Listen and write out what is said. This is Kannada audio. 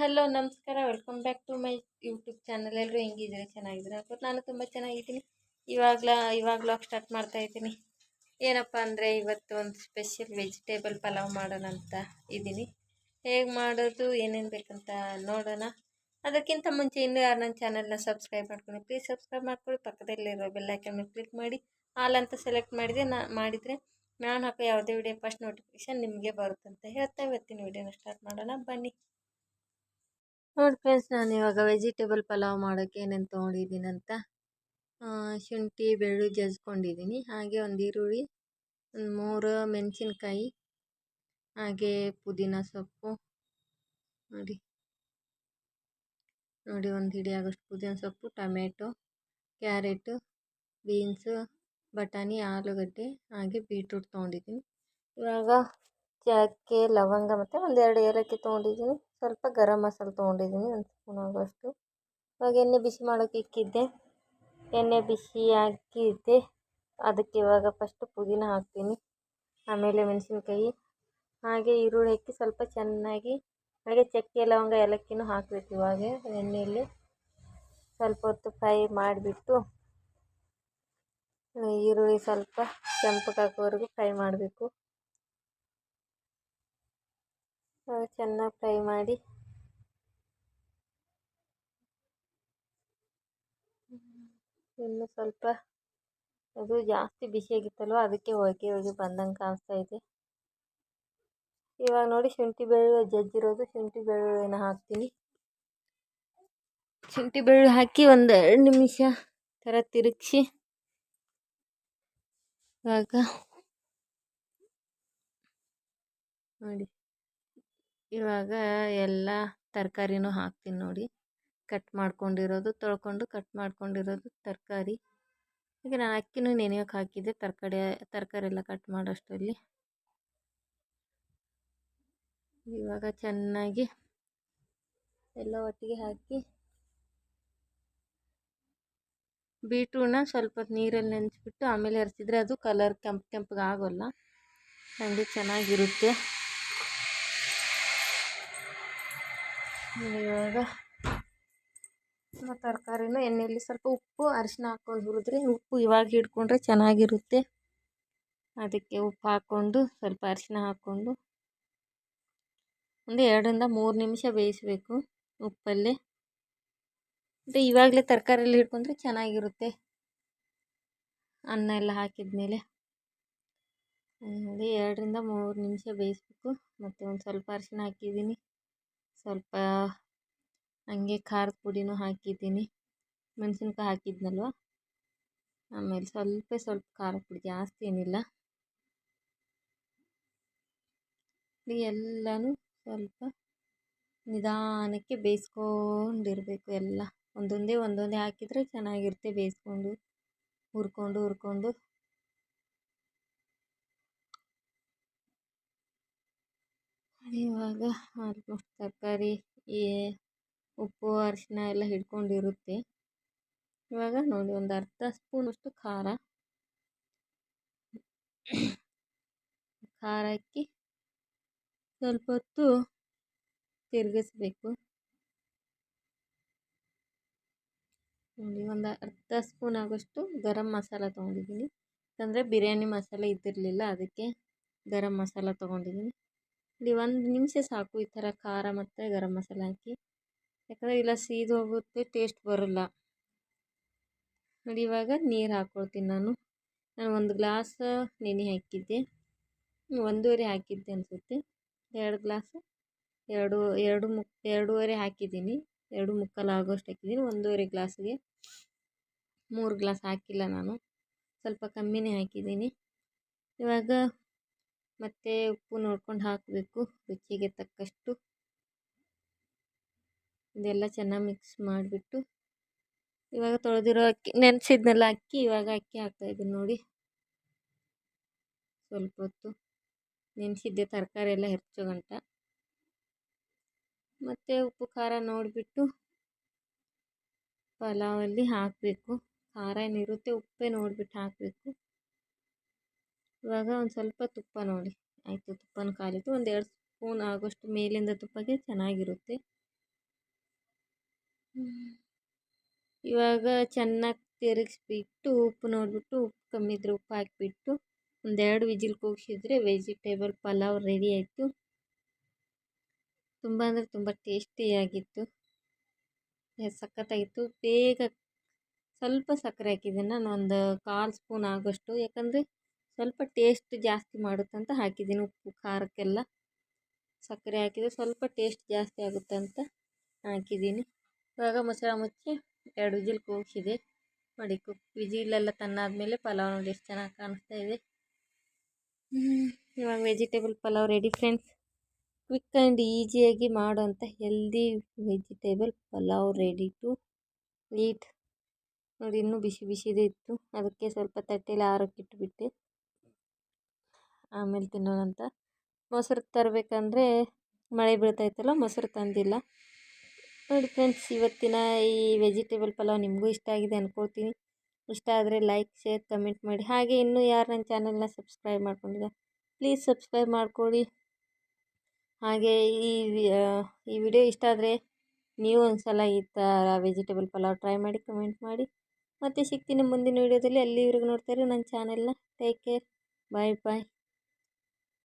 ಹಲೋ, ನಮಸ್ಕಾರ. Welcome back to my YouTube channel ಎಲ್ಲರೂ ಹೆಂಗಿದ್ದೀರಿ? ಚೆನ್ನಾಗಿದ್ದೀರಾ? ಅನ್ಕೋತ ನಾನು ತುಂಬ ಚೆನ್ನಾಗಿದ್ದೀನಿ. ಇವಾಗಲ, ಇವಾಗ ಬ್ಲಾಗ್ ಸ್ಟಾರ್ಟ್ ಮಾಡ್ತಾ ಇದ್ದೀನಿ. ಏನಪ್ಪ ಅಂದರೆ, ಇವತ್ತು ಒಂದು ಸ್ಪೆಷಲ್ ವೆಜಿಟೇಬಲ್ ಪಲಾವ್ ಮಾಡೋಣ ಅಂತ ಇದ್ದೀನಿ. ಹೇಗೆ ಮಾಡೋದು, ಏನೇನು ಬೇಕಂತ ನೋಡೋಣ. ಅದಕ್ಕಿಂತ ಮುಂಚೆ ಇನ್ನೂ ಯಾರು ನನ್ನ ಚಾನಲ್ನ ಸಬ್ಸ್ಕ್ರೈಬ್ ಮಾಡ್ಕೊಂಡು ಪ್ಲೀಸ್ ಸಬ್ಸ್ಕ್ರೈಬ್ ಮಾಡ್ಕೊಳ್ಳಿ. ಪಕ್ಕದಲ್ಲಿರೋ ಬೆಲ್ಲೈಕನ್ ಮೇಲೆ ಕ್ಲಿಕ್ ಮಾಡಿ. ಆಲ್ ಅಂತ ಸೆಲೆಕ್ಟ್ ಮಾಡಿದೆ ನಾ, ಮಾಡಿದರೆ ನಾನು ಹಾಕೋ ಯಾವುದೇ ವಿಡಿಯೋ ಫಸ್ಟ್ ನೋಟಿಫಿಕೇಶನ್ ನಿಮಗೆ ಬರುತ್ತಂತ ಹೇಳ್ತಾ ಇವತ್ತಿನ ವಿಡಿಯೋನ ಸ್ಟಾರ್ಟ್ ಮಾಡೋಣ. ಬನ್ನಿ. ನೋಡಿ ಫ್ರೆಂಡ್ಸ್ ನಾನು ಇವಾಗ ವೆಜಿಟೇಬಲ್ ಪಲಾವ್ ಮಾಡೋಕ್ಕೆ ಏನೇನು ತೊಗೊಂಡಿದ್ದೀನಿ ಅಂತ ಶುಂಠಿ, ಬೆಳ್ಳುಳ್ಳಿ ಜಜ್ಕೊಂಡಿದ್ದೀನಿ. ಹಾಗೆ ಒಂದು ಈರುಳ್ಳಿ, ಒಂದು ಮೂರು ಮೆಣಸಿನ್ಕಾಯಿ, ಹಾಗೆ ಪುದೀನ ಸೊಪ್ಪು. ನೋಡಿ. ನೋಡಿ ಒಂದು ಹಿಡಿ ಆಗೋಷ್ಟು ಪುದೀನ ಸೊಪ್ಪು, ಟೊಮೆಟೊ, ಕ್ಯಾರೆಟು, ಬೀನ್ಸು, ಬಟಾಣಿ, ಆಲೂಗಡ್ಡೆ, ಹಾಗೆ ಬೀಟ್ರೂಟ್ ತೊಗೊಂಡಿದ್ದೀನಿ. ಇವಾಗ ಚಕ್ಕೆ ಲವಂಗ ಮತ್ತು ಒಂದೆರಡು ಏಲಕ್ಕಿ ತೊಗೊಂಡಿದ್ದೀನಿ. ಸ್ವಲ್ಪ ಗರಂ ಮಸಾಲೆ ತೊಗೊಂಡಿದ್ದೀನಿ ಒಂದು ಸ್ಪೂನ್ ಆಗೋಷ್ಟು. ಇವಾಗ ಎಣ್ಣೆ ಬಿಸಿ ಮಾಡೋಕೆ ಇಕ್ಕಿದ್ದೆ. ಎಣ್ಣೆ ಬಿಸಿ ಹಾಕಿದ್ದೆ. ಅದಕ್ಕೆ ಇವಾಗ ಫಸ್ಟ್ ಪುದೀನ ಹಾಕ್ತೀನಿ. ಆಮೇಲೆ ಮೆಣಸಿನ್ಕಾಯಿ. ಹಾಗೆ ಈರುಳ್ಳಿ ಹಾಕಿ ಸ್ವಲ್ಪ ಚೆನ್ನಾಗಿ, ಹಾಗೆ ಚಕ್ಕೆ, ಲವಂಗ, ಏಲಕ್ಕಿನೂ ಹಾಕಬೇಕು ಇವಾಗ ಎಣ್ಣೆಯಲ್ಲಿ ಸ್ವಲ್ಪ ಹೊತ್ತು ಫ್ರೈ ಮಾಡಿಬಿಟ್ಟು, ಈರುಳ್ಳಿ ಸ್ವಲ್ಪ ಕೆಂಪಗೆ ಹಾಕೋವರೆಗೂ ಫ್ರೈ ಮಾಡಬೇಕು. ಚೆನ್ನಾಗಿ ಫ್ರೈ ಮಾಡಿ. ಇನ್ನು ಸ್ವಲ್ಪ ಅದು ಜಾಸ್ತಿ ಬಿಸಿಯಾಗಿತ್ತಲ್ವ ಅದಕ್ಕೆ ಹೊಗೆ ಹೋಗಿ ಬಂದಂಗೆ ಕಾಣಿಸ್ತಾ ಇದೆ. ಇವಾಗ ನೋಡಿ ಶುಂಠಿ ಬೆಳ್ಳುಳ್ಳಿ ಜಜ್ಜಿರೋದು, ಶುಂಠಿ ಬೆಳ್ಳುಳ್ಳಿನ ಹಾಕ್ತೀನಿ. ಶುಂಠಿ ಬೆಳ್ಳುಳ್ಳಿ ಹಾಕಿ ಒಂದು ಎರಡು ನಿಮಿಷ ಥರ ತಿರುಗಿಸಿ. ಇವಾಗ ನೋಡಿ. ಇವಾಗ ಎಲ್ಲ ತರಕಾರಿನೂ ಹಾಕ್ತೀನಿ ನೋಡಿ. ಕಟ್ ಮಾಡ್ಕೊಂಡಿರೋದು, ತೊಳ್ಕೊಂಡು ಕಟ್ ಮಾಡ್ಕೊಂಡಿರೋದು ತರಕಾರಿ. ಈಗ ನಾನು ಅಕ್ಕಿನೂ ನೆನೆಯೋಕೆ ಹಾಕಿದ್ದೆ ತರಕಾರಿ ತರಕಾರಿ ಎಲ್ಲ ಕಟ್ ಮಾಡೋಷ್ಟರಲ್ಲಿ. ಇವಾಗ ಚೆನ್ನಾಗಿ ಎಲ್ಲ ಒಟ್ಟಿಗೆ ಹಾಕಿ ಬೀಟ್ರೂಟ್ನ ಸ್ವಲ್ಪ ನೀರಲ್ಲಿ ನೆನೆಸ್ಬಿಟ್ಟು ಆಮೇಲೆ ಎರೆಸಿದ್ರೆ ಅದು ಕಲರ್ ಕೆಂಪು ಕೆಂಪಗೆ ಆಗೋಲ್ಲ ಹಾಗೆ ಚೆನ್ನಾಗಿರುತ್ತೆ. ಇವಾಗ ತರಕಾರಿನೂ ಎಣ್ಣೆಯಲ್ಲಿ ಸ್ವಲ್ಪ ಉಪ್ಪು ಅರಿಶಿನ ಹಾಕ್ಕೊಂಡು ಹುರಿದ್ರೆ ಉಪ್ಪು ಇವಾಗ ಹಿಡ್ಕೊಂಡ್ರೆ ಚೆನ್ನಾಗಿರುತ್ತೆ. ಅದಕ್ಕೆ ಉಪ್ಪು ಹಾಕ್ಕೊಂಡು ಸ್ವಲ್ಪ ಅರಿಶಿನ ಹಾಕ್ಕೊಂಡು ಒಂದು ಎರಡರಿಂದ ಮೂರು ನಿಮಿಷ ಬೇಯಿಸಬೇಕು ಉಪ್ಪಲ್ಲಿ. ಮತ್ತು ಇವಾಗಲೇ ತರಕಾರಿಯಲ್ಲಿ ಹಿಡ್ಕೊಂಡ್ರೆ ಚೆನ್ನಾಗಿರುತ್ತೆ. ಅನ್ನ ಎಲ್ಲ ಹಾಕಿದ್ಮೇಲೆ ಅದೇ ಎರಡರಿಂದ ಮೂರು ನಿಮಿಷ ಬೇಯಿಸ್ಬೇಕು. ಮತ್ತು ಒಂದು ಸ್ವಲ್ಪ ಅರಿಶಿನ ಹಾಕಿದ್ದೀನಿ. ಸ್ವಲ್ಪ ಹಂಗೆ ಖಾರದ ಪುಡಿನೂ ಹಾಕಿದ್ದೀನಿ. ಮೆಣಸಿನ್ಕಾಯಿ ಹಾಕಿದ್ನಲ್ವ? ಆಮೇಲೆ ಸ್ವಲ್ಪ ಸ್ವಲ್ಪ ಖಾರದ ಪುಡಿ, ಜಾಸ್ತಿ ಏನಿಲ್ಲ. ಎಲ್ಲನೂ ಸ್ವಲ್ಪ ನಿಧಾನಕ್ಕೆ ಬೇಯಿಸ್ಕೊಂಡಿರ್ಬೇಕು ಎಲ್ಲ. ಒಂದೊಂದೇ ಒಂದೊಂದೇ ಹಾಕಿದರೆ ಚೆನ್ನಾಗಿರುತ್ತೆ, ಬೇಯಿಸ್ಕೊಂಡು, ಹುರ್ಕೊಂಡು ಹುರ್ಕೊಂಡು. ಇವಾಗ ಆಲ್ಮೋಸ್ಟ್ ತರಕಾರಿ, ಈ ಉಪ್ಪು ಅರಿಶಿನ ಎಲ್ಲ ಹಿಡ್ಕೊಂಡಿರುತ್ತೆ. ಇವಾಗ ನೋಡಿ ಒಂದು ಅರ್ಧ ಸ್ಪೂನಷ್ಟು ಖಾರ. ಖಾರ ಹಾಕಿ ಸ್ವಲ್ಪ ಹೊತ್ತು ತಿರುಗಿಸ್ಬೇಕು. ನೋಡಿ ಒಂದು ಅರ್ಧ ಸ್ಪೂನ್ ಆಗೋಷ್ಟು ಗರಂ ಮಸಾಲ ತೊಗೊಂಡಿದ್ದೀನಿ. ಯಾಕಂದರೆ ಬಿರಿಯಾನಿ ಮಸಾಲೆ ಇದ್ದಿರಲಿಲ್ಲ, ಅದಕ್ಕೆ ಗರಂ ಮಸಾಲ ತೊಗೊಂಡಿದ್ದೀನಿ. ಇಲ್ಲಿ ಒಂದು ನಿಮಿಷ ಸಾಕು ಈ ಥರ ಖಾರ ಮತ್ತು ಗರಂ ಮಸಾಲ ಹಾಕಿ. ಯಾಕಂದರೆ ಇಲ್ಲ ಸೀದು ಹೋಗುತ್ತೆ ಟೇಸ್ಟ್ ಬರೋಲ್ಲ. ನೋಡಿ ಇವಾಗ ನೀರು ಹಾಕ್ಕೊಳ್ತೀನಿ ನಾನು. ನಾನು ಒಂದು ಗ್ಲಾಸ್ ನೆನೆ ಹಾಕಿದ್ದೆ. ಒಂದೂವರೆ ಹಾಕಿದ್ದೆ ಅನಿಸುತ್ತೆ. ಎರಡು ಗ್ಲಾಸ್, ಎರಡು ಎರಡು ಮುಕ್ ಎರಡೂವರೆ ಹಾಕಿದ್ದೀನಿ. ಎರಡು ಮುಕ್ಕಾಲು ಆಗೋಷ್ಟು ಹಾಕಿದ್ದೀನಿ. ಒಂದೂವರೆ ಗ್ಲಾಸ್ಗೆ ಮೂರು ಗ್ಲಾಸ್ ಹಾಕಿಲ್ಲ ನಾನು. ಸ್ವಲ್ಪ ಕಮ್ಮಿನೇ ಹಾಕಿದ್ದೀನಿ. ಇವಾಗ ಮತ್ತೆ ಉಪ್ಪು ನೋಡ್ಕೊಂಡು ಹಾಕಬೇಕು. ರುಚಿಗೆ ತಕ್ಕಷ್ಟು. ಇದೆಲ್ಲ ಚೆನ್ನಾಗಿ ಮಿಕ್ಸ್ ಮಾಡಿಬಿಟ್ಟು ಇವಾಗ ತೊಳೆದಿರೋ ಅಕ್ಕಿ, ನೆನೆಸಿದ್ನೆಲ್ಲ ಅಕ್ಕಿ, ಇವಾಗ ಅಕ್ಕಿ ಹಾಕ್ತಾಯಿದ್ದೀನಿ ನೋಡಿ. ಸ್ವಲ್ಪ ಹೊತ್ತು ನೆನೆಸಿದ್ದೆ, ತರಕಾರಿ ಎಲ್ಲ ಹೆಚ್ಚೋ ಗಂಟ. ಮತ್ತು ಉಪ್ಪು ಖಾರ ನೋಡಿಬಿಟ್ಟು ಪಲಾವಲ್ಲಿ ಹಾಕಬೇಕು. ಖಾರ ಏನಿರುತ್ತೆ ಉಪ್ಪೇ ನೋಡಿಬಿಟ್ಟು ಹಾಕಬೇಕು. ಇವಾಗ ಒಂದು ಸ್ವಲ್ಪ ತುಪ್ಪ ನೋಡಿ. ಆಯಿತು, ತುಪ್ಪನ ಕಾಲಿತು ಒಂದು ಎರಡು ಸ್ಪೂನ್ ಆಗೋಷ್ಟು ಮೇಲಿಂದ ತುಪ್ಪಗೆ ಚೆನ್ನಾಗಿರುತ್ತೆ. ಇವಾಗ ಚೆನ್ನಾಗಿ ತಿರುಗಿಸ್ಬಿಟ್ಟು ಉಪ್ಪು ನೋಡಿಬಿಟ್ಟು ಉಪ್ಪು ಕಮ್ಮಿ ಇದ್ದರೆ ಉಪ್ಪು ಹಾಕಿಬಿಟ್ಟು ಒಂದೆರಡು ವಿಜಿಲ್ ಕೂಗಿಸಿದ್ರೆ ವೆಜಿಟೇಬಲ್ ಪಲಾವ್ ರೆಡಿ ಆಯಿತು. ತುಂಬ ಅಂದರೆ ತುಂಬ ಟೇಸ್ಟಿಯಾಗಿತ್ತು. ಸಖತ್ತಾಗಿತ್ತು. ಬೇಗ ಸ್ವಲ್ಪ ಸಕ್ಕರೆ ಹಾಕಿದ್ದೀನಿ ನಾನು ಒಂದು ಕಾಲು ಸ್ಪೂನ್ ಆಗೋಷ್ಟು. ಯಾಕಂದರೆ ಸ್ವಲ್ಪ ಟೇಸ್ಟ್ ಜಾಸ್ತಿ ಮಾಡುತ್ತಂತ ಹಾಕಿದ್ದೀನಿ. ಉಪ್ಪು, ಖಾರಕ್ಕೆಲ್ಲ ಸಕ್ಕರೆ ಹಾಕಿದರೆ ಸ್ವಲ್ಪ ಟೇಸ್ಟ್ ಜಾಸ್ತಿ ಆಗುತ್ತೆ ಅಂತ ಹಾಕಿದ್ದೀನಿ. ಇವಾಗ ಮೊಸರ ಮುಚ್ಚಿ ಎರಡು ವಿಜಿಲ್ ಕೂಗಿಸಿದೆ. ನೋಡಿ, ಕುಕ್ ವಿಜಿಲೆಲ್ಲ ತನ್ನಾದಮೇಲೆ ಪಲಾವ್ ನೋಡಿ ಎಷ್ಟು ಚೆನ್ನಾಗಿ ಕಾಣಿಸ್ತಾ ಇದೆ. ಇವಾಗ vegetable pulao ready friends. Quick and ಈಸಿಯಾಗಿ ಮಾಡೋಂಥ healthy vegetable pulao ready to eat. ನೋಡಿ, ಇನ್ನೂ ಬಿಸಿ ಬಿಸಿದೇ ಇತ್ತು. ಅದಕ್ಕೆ ಸ್ವಲ್ಪ ತಟ್ಟೆಯಲ್ಲಿ ಆರೋಕ್ಕೆ ಇಟ್ಬಿಟ್ಟೆ. ಆಮೇಲೆ ತಿನ್ನೋಣ ಅಂತ. ಮೊಸರು ತರಬೇಕಂದ್ರೆ ಮಳೆ ಬೀಳ್ತಾಯಿತ್ತಲ್ಲ ಮೊಸರು ತಂದಿಲ್ಲ. ನೋಡಿ ಫ್ರೆಂಡ್ಸ್ ಇವತ್ತಿನ ಈ ವೆಜಿಟೇಬಲ್ ಪಲಾವ್ ನಿಮಗೂ ಇಷ್ಟ ಆಗಿದೆ ಅಂದ್ಕೊಳ್ತೀನಿ ಇಷ್ಟ ಆದರೆ ಲೈಕ್ ಶೇರ್ ಕಮೆಂಟ್ ಮಾಡಿ. ಹಾಗೆ ಇನ್ನೂ ಯಾರು ನನ್ನ ಚಾನಲ್ನ ಸಬ್ಸ್ಕ್ರೈಬ್ ಮಾಡ್ಕೊಂಡಿಲ್ಲ ಪ್ಲೀಸ್ ಸಬ್ಸ್ಕ್ರೈಬ್ ಮಾಡ್ಕೊಳ್ಳಿ ಹಾಗೆ ಈ ಈ ವಿಡಿಯೋ ಇಷ್ಟ ಆದರೆ ನೀವು ಒಂದು ಸಲ ಈ ಥರ ವೆಜಿಟೇಬಲ್ ಪಲಾವ್ ಟ್ರೈ ಮಾಡಿ ಕಮೆಂಟ್ ಮಾಡಿ. ಮತ್ತೆ ಸಿಗ್ತೀನಿ ಮುಂದಿನ ವೀಡಿಯೋದಲ್ಲಿ ಅಲ್ಲಿವರೆಗೂ ನೋಡ್ತಾರೆ ನನ್ನ ಚಾನೆಲ್ನ ಟೇಕ್ ಕೇರ್ ಬಾಯ್ ಬಾಯ್